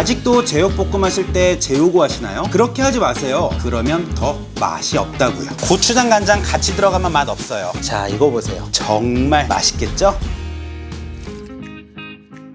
아직도 제육 볶음 하실 때 재우고 하시나요? 그렇게 하지 마세요. 그러면 더 맛이 없다고요. 고추장, 간장 같이 들어가면 맛 없어요. 자, 이거 보세요. 정말 맛있겠죠?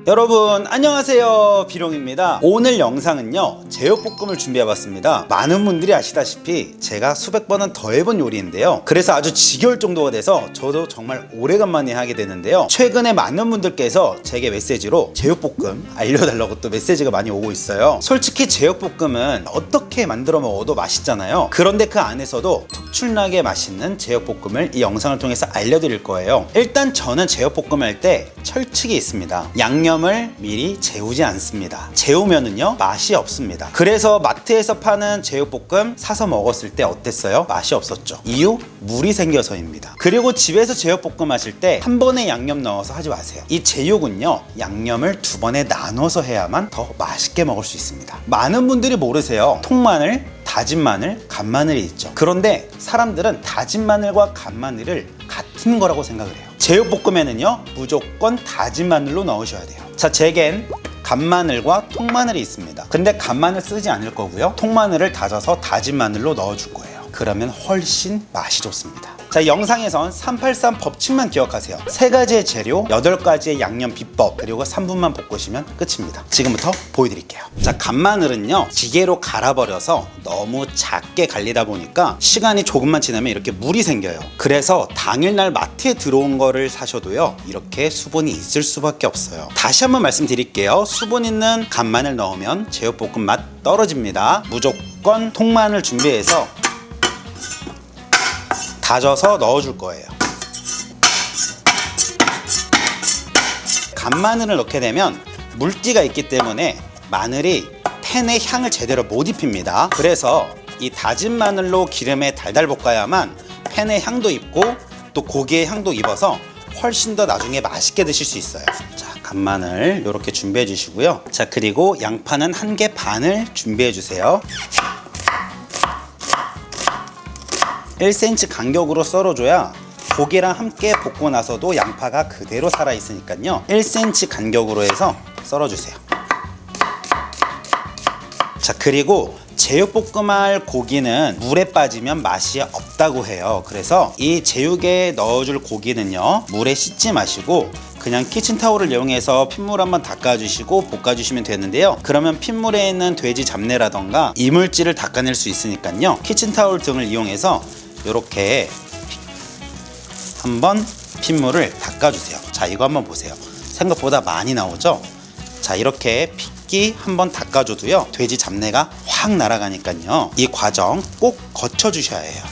여러분 안녕하세요. 비룡입니다. 오늘 영상은요 제육볶음을 준비해봤습니다. 많은 분들이 아시다시피 제가 수백 번은 더 해본 요리인데요. 그래서 아주 지겨울 정도가 돼서 저도 정말 오래간만에 하게 되는데요. 최근에 많은 분들께서 제게 메시지로 제육볶음 알려달라고 또 메시지가 많이 오고 있어요. 솔직히 제육볶음은 어떻게 만들어 먹어도 맛있잖아요. 그런데 그 안에서도 특출나게 맛있는 제육볶음을 이 영상을 통해서 알려드릴 거예요. 일단 저는 제육볶음 할 때 철칙이 있습니다. 양념 을 미리 재우지 않습니다 재우면은요 맛이 없습니다 그래서 마트에서 파는 제육볶음 사서 먹었을 때 어땠어요? 맛이 없었죠 이유? 물이 생겨서입니다 그리고 집에서 제육볶음 하실 때 한 번에 양념 넣어서 하지 마세요 이 제육은요 양념을 두 번에 나눠서 해야만 더 맛있게 먹을 수 있습니다 많은 분들이 모르세요 통마늘 다진 마늘, 간마늘이 있죠. 그런데 사람들은 다진 마늘과 간마늘을 같은 거라고 생각을 해요. 제육볶음에는요, 무조건 다진 마늘로 넣으셔야 돼요. 자, 제겐 간마늘과 통마늘이 있습니다. 근데 간마늘 쓰지 않을 거고요. 통마늘을 다져서 다진 마늘로 넣어줄 거예요. 그러면 훨씬 맛이 좋습니다. 자, 영상에선 383 법칙만 기억하세요. 세 가지의 재료, 8가지의 양념 비법, 그리고 3분만 볶으시면 끝입니다. 지금부터 보여드릴게요. 자, 간마늘은요, 기계로 갈아버려서 너무 작게 갈리다 보니까 시간이 조금만 지나면 이렇게 물이 생겨요. 그래서 당일날 마트에 들어온 거를 사셔도요, 이렇게 수분이 있을 수밖에 없어요. 다시 한번 말씀드릴게요. 수분 있는 간마늘 넣으면 제육볶음 맛 떨어집니다. 무조건 통마늘 준비해서 다져서 넣어줄 거예요. 간마늘을 넣게 되면 물기가 있기 때문에 마늘이 팬의 향을 제대로 못 입힙니다. 그래서 이 다진 마늘로 기름에 달달 볶아야만 팬의 향도 입고 또 고기의 향도 입어서 훨씬 더 나중에 맛있게 드실 수 있어요. 자, 간마늘 이렇게 준비해 주시고요. 자, 그리고 양파는 한 개 반을 준비해 주세요. 1cm 간격으로 썰어줘야 고기랑 함께 볶고 나서도 양파가 그대로 살아있으니까요. 1cm 간격으로 해서 썰어주세요. 자 그리고 제육볶음할 고기는 물에 빠지면 맛이 없다고 해요. 그래서 이 제육에 넣어줄 고기는요 물에 씻지 마시고 그냥 키친타올을 이용해서 핏물 한번 닦아주시고 볶아주시면 되는데요. 그러면 핏물에 있는 돼지 잡내라던가 이물질을 닦아낼 수 있으니까요. 키친타올 등을 이용해서 이렇게 한번 핏물을 닦아주세요. 자 이거 한번 보세요. 생각보다 많이 나오죠? 자 이렇게 핏기 한번 닦아줘도요 돼지 잡내가 확 날아가니까요. 이 과정 꼭 거쳐 주셔야 해요.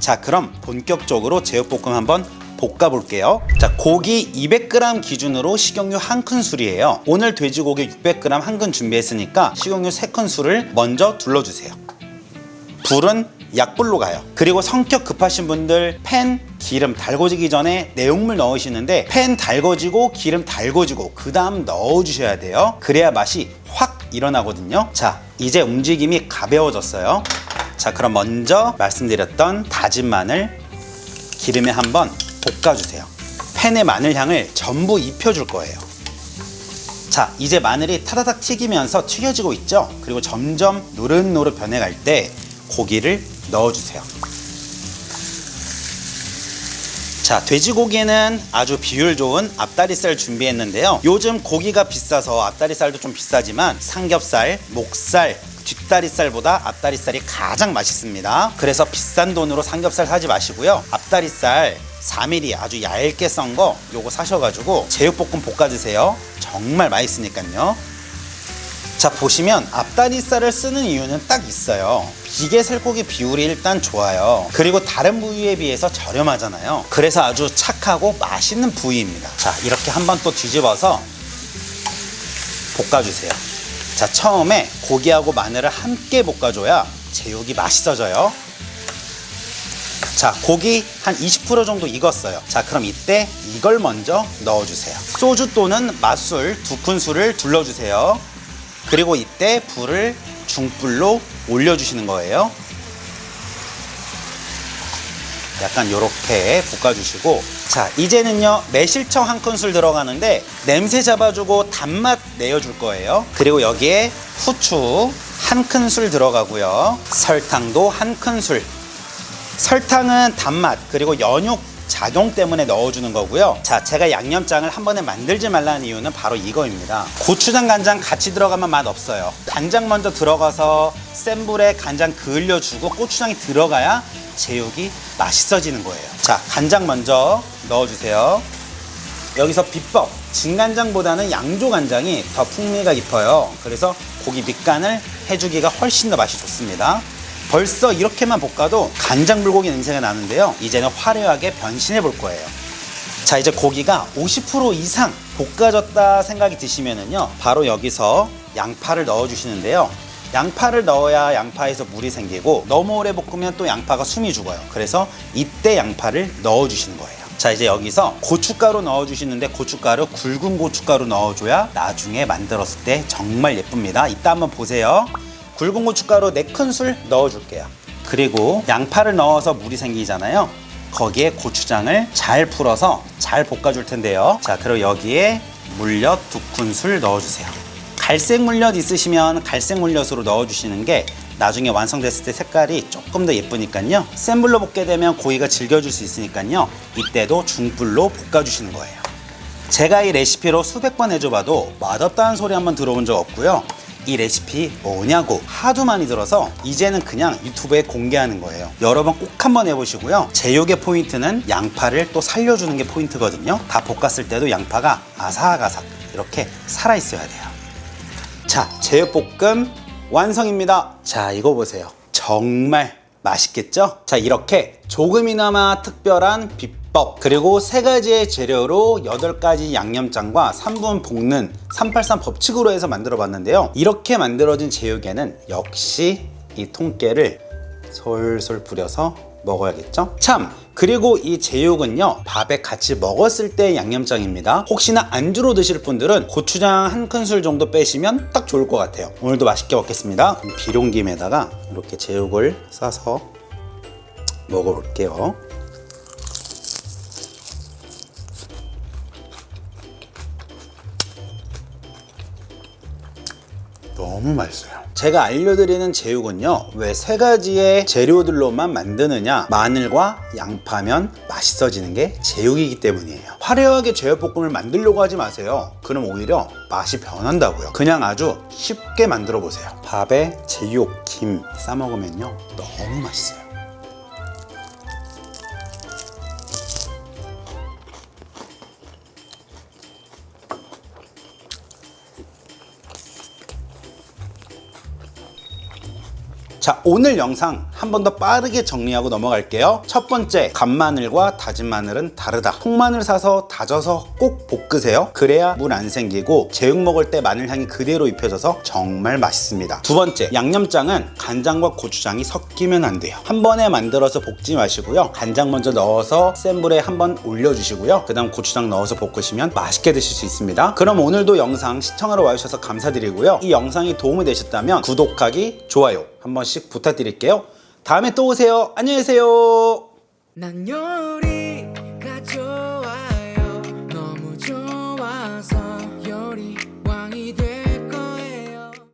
자 그럼 본격적으로 제육볶음 한번 볶아 볼게요. 자 고기 200g 기준으로 식용유 한 큰술이에요. 오늘 돼지고기 600g 한 근 준비했으니까 식용유 3큰술을 먼저 둘러주세요. 불은 약불로 가요. 그리고 성격 급하신 분들 팬 기름 달궈지기 전에 내용물 넣으시는데 팬 달궈지고 기름 달궈지고 그 다음 넣어주셔야 돼요. 그래야 맛이 확 일어나거든요. 자, 이제 움직임이 가벼워졌어요. 자, 그럼 먼저 말씀드렸던 다진 마늘 기름에 한번 볶아주세요. 팬의 마늘 향을 전부 입혀줄 거예요. 자, 이제 마늘이 타다닥 튀기면서 튀겨지고 있죠? 그리고 점점 노릇노릇 변해갈 때 고기를 넣어주세요. 자, 돼지고기는 아주 비율 좋은 앞다리살 준비했는데요. 요즘 고기가 비싸서 앞다리살도 좀 비싸지만 삼겹살, 목살, 뒷다리살보다 앞다리살이 가장 맛있습니다. 그래서 비싼 돈으로 삼겹살 사지 마시고요. 앞다리살 4mm 아주 얇게 썬 거 요거 사셔가지고 제육볶음 볶아 드세요. 정말 맛있으니까요. 자 보시면 앞다리살을 쓰는 이유는 딱 있어요 비계 살코기 비율이 일단 좋아요. 그리고 다른 부위에 비해서 저렴하잖아요. 그래서 아주 착하고 맛있는 부위입니다. 자 이렇게 한번 또 뒤집어서 볶아주세요. 자 처음에 고기하고 마늘을 함께 볶아줘야 제육이 맛있어져요. 자 고기 한 20% 정도 익었어요. 자 그럼 이때 이걸 먼저 넣어주세요. 소주 또는 맛술 두 큰술을 둘러주세요. 그리고 이때 불을 중불로 올려주시는 거예요. 약간 요렇게 볶아주시고. 자 이제는요 매실청 한 큰술 들어가는데 냄새 잡아주고 단맛 내어줄 거예요. 그리고 여기에 후추 한 큰술 들어가고요. 설탕도 한 큰술. 설탕은 단맛 그리고 연육 작용 때문에 넣어주는 거고요. 자, 제가 양념장을 한 번에 만들지 말라는 이유는 바로 이거입니다. 고추장, 간장 같이 들어가면 맛 없어요. 간장 먼저 들어가서 센 불에 간장 그을려주고 고추장이 들어가야 제육이 맛있어지는 거예요. 자, 간장 먼저 넣어주세요. 여기서 비법 진간장보다는 양조 간장이 더 풍미가 깊어요. 그래서 고기 밑간을 해주기가 훨씬 더 맛이 좋습니다. 벌써 이렇게만 볶아도 간장 불고기 냄새가 나는데요. 이제는 화려하게 변신해 볼 거예요. 자 이제 고기가 50% 이상 볶아졌다 생각이 드시면은요 바로 여기서 양파를 넣어 주시는데요. 양파를 넣어야 양파에서 물이 생기고 너무 오래 볶으면 또 양파가 숨이 죽어요. 그래서 이때 양파를 넣어 주시는 거예요. 자 이제 여기서 고춧가루 넣어 주시는데 고춧가루 굵은 고춧가루 넣어줘야 나중에 만들었을 때 정말 예쁩니다. 이따 한번 보세요 굵은 고춧가루 4큰술 넣어줄게요 그리고 양파를 넣어서 물이 생기잖아요 거기에 고추장을 잘 풀어서 잘 볶아줄 텐데요. 자, 그리고 여기에 물엿 두 큰술 넣어주세요. 갈색 물엿 있으시면 갈색 물엿으로 넣어주시는 게 나중에 완성됐을 때 색깔이 조금 더 예쁘니까요. 센 불로 볶게 되면 고기가 질겨질 수 있으니까요. 이때도 중불로 볶아주시는 거예요. 제가 이 레시피로 수백 번 해줘봐도 맛없다는 소리 한번 들어본 적 없고요. 이 레시피 뭐냐고 하도 많이 들어서 이제는 그냥 유튜브에 공개하는 거예요. 여러분 꼭 한번 해보시고요. 제육의 포인트는 양파를 또 살려주는 게 포인트거든요. 다 볶았을 때도 양파가 아삭아삭 이렇게 살아있어야 돼요. 자, 제육볶음 완성입니다. 자, 이거 보세요. 정말 맛있겠죠? 자, 이렇게 조금이나마 특별한 비법 그리고 세 가지의 재료로 여덟 가지 양념장과 3분 볶는 383 법칙으로 해서 만들어 봤는데요. 이렇게 만들어진 제육에는 역시 이 통깨를 솔솔 뿌려서 먹어야겠죠? 참! 그리고 이 제육은요 밥에 같이 먹었을 때 양념장입니다 혹시나 안주로 드실 분들은 고추장 한 큰술 정도 빼시면 딱 좋을 것 같아요 오늘도 맛있게 먹겠습니다 비룡김에다가 이렇게 제육을 싸서 먹어볼게요 너무 맛있어요. 제가 알려드리는 제육은요, 왜 세 가지의 재료들로만 만드느냐? 마늘과 양파면 맛있어지는 게 제육이기 때문이에요. 화려하게 제육볶음을 만들려고 하지 마세요. 그럼 오히려 맛이 변한다고요. 그냥 아주 쉽게 만들어 보세요. 밥에 제육, 김 싸먹으면요, 너무 맛있어요. 자 오늘 영상 한 번 더 빠르게 정리하고 넘어갈게요. 첫 번째 간마늘과 다진 마늘은 다르다. 통마늘 사서 다져서 꼭 볶으세요. 그래야 물 안 생기고 제육 먹을 때 마늘 향이 그대로 입혀져서 정말 맛있습니다. 두 번째 양념장은 간장과 고추장이 섞이면 안 돼요. 한 번에 만들어서 볶지 마시고요. 간장 먼저 넣어서 센 불에 한 번 올려주시고요. 그 다음 고추장 넣어서 볶으시면 맛있게 드실 수 있습니다. 그럼 오늘도 영상 시청하러 와주셔서 감사드리고요. 이 영상이 도움이 되셨다면 구독하기 좋아요 한 번씩 부탁드릴게요. 다음에 또 오세요. 안녕히 계세요. 난 요리